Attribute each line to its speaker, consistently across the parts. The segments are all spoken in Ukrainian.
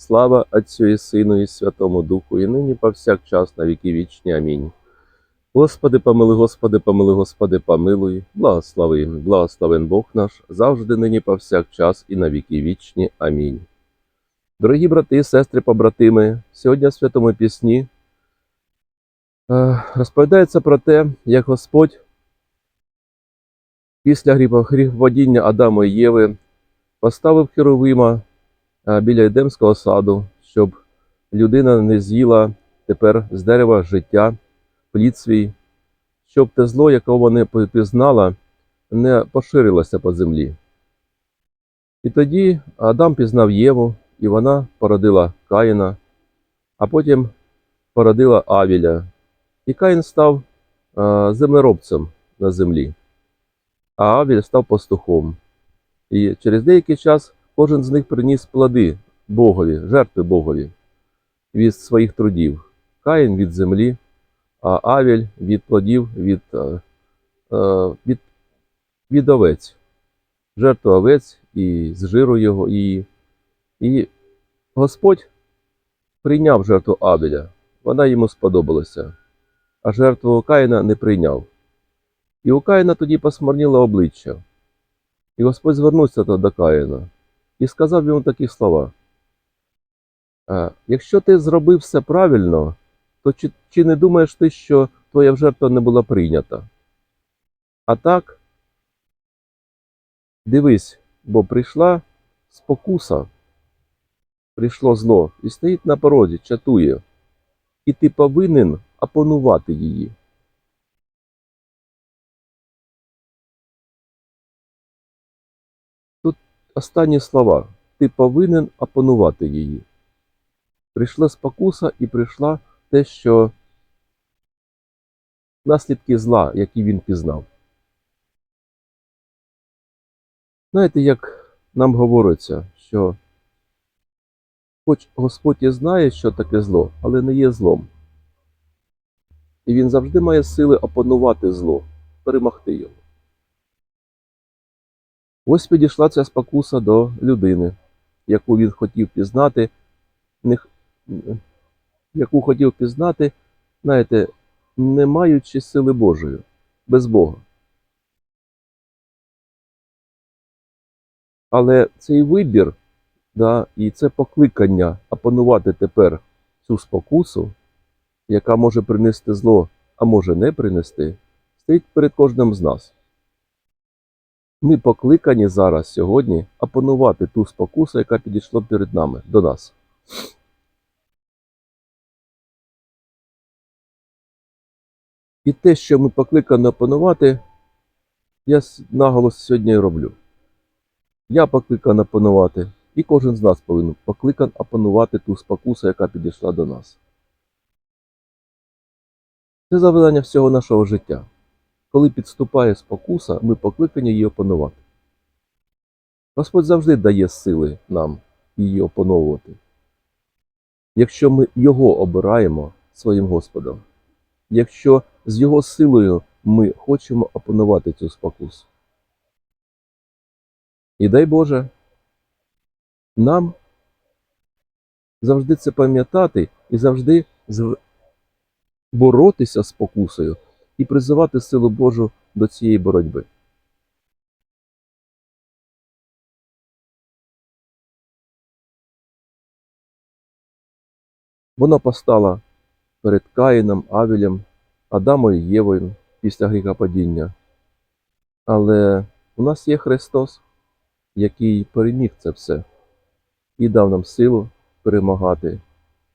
Speaker 1: Слава Отцю і Сину і Святому Духу, і нині повсякчас на віки вічні. Амінь. Господи, помилуй, Господи, помилуй, Господи, помилуй, благослови, благословен Бог наш, завжди нині повсякчас і на віки вічні. Амінь. Дорогі брати, сестри, побратими, сьогодні в святому пісні е, розповідається про те, як Господь після гріхо- гріховодіння Адама і Єви поставив Херовима е, біля Едемського саду, щоб людина не з'їла тепер з дерева життя, плід свій, щоб те зло, якого вона пізнала, не поширилося по землі. І тоді Адам пізнав Єву, і вона породила Каїна, а потім породила Авіля. І Каїн став е, землеробцем на землі, а Авіль став пастухом. І через деякий час кожен з них приніс плоди Богові, жертви Богові від своїх трудів. Каїн від землі, а Авіль від плодів від, е, е, від, від овець, жертву овець і з жиру його. І, і Господь прийняв жертву Авеля, вона йому сподобалася, а жертву Каїна не прийняв. І у Каїна тоді посмарніло обличчя. І Господь звернувся до Каїна і сказав йому такі слова. «Е, Якщо ти зробив все правильно, то чи, чи не думаєш ти, що твоя жертва не була прийнята? А так, дивись, бо прийшла спокуса, прийшло зло, і стоїть на порозі, чатує, і ти повинен опанувати її. Останні слова. Ти повинен опанувати її. Прийшла спокуса і прийшла те, що наслідки зла, які він пізнав. Знаєте, як нам говориться, що хоч Господь і знає, що таке зло, але не є злом. І він завжди має сили опанувати зло, перемогти його. Ось підійшла ця спокуса до людини, яку він хотів пізнати, яку хотів пізнати, знаєте, не маючи сили Божої, без Бога. Але цей вибір да, і це покликання опанувати тепер цю спокусу, яка може принести зло, а може не принести, стоїть перед кожним з нас. Ми покликані зараз сьогодні опанувати ту спокусу, яка підійшла перед нами до нас. І те, що ми покликані опанувати, я наголос сьогодні роблю. Я покликаний опанувати, і кожен з нас повинен покликан опанувати ту спокусу, яка підійшла до нас. Це завдання всього нашого життя. Коли підступає спокуса, ми покликані її опанувати. Господь завжди дає сили нам її опановувати. Якщо ми Його обираємо своїм Господом, якщо з Його силою ми хочемо опанувати цю спокусу. І дай Боже, нам завжди це пам'ятати і завжди боротися з спокусою і призивати силу Божу до цієї боротьби. Вона постала перед Каїном, Авілем, Адамом і Євою після гріхопадіння. Але у нас є Христос, який переміг це все і дав нам силу перемагати,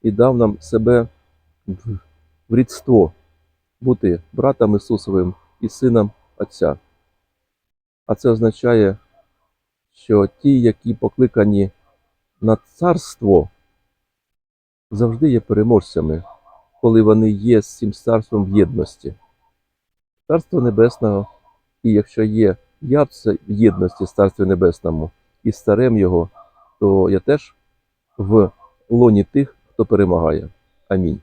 Speaker 1: і дав нам себе в рідство бути братом Ісусовим і сином Отця. А це означає, що ті, які покликані на царство, завжди є переможцями, коли вони є з цим царством в єдності. Царство Небесного, і якщо є я в єдності з Царством Небесному і з царем його, то я теж в лоні тих, хто перемагає. Амінь.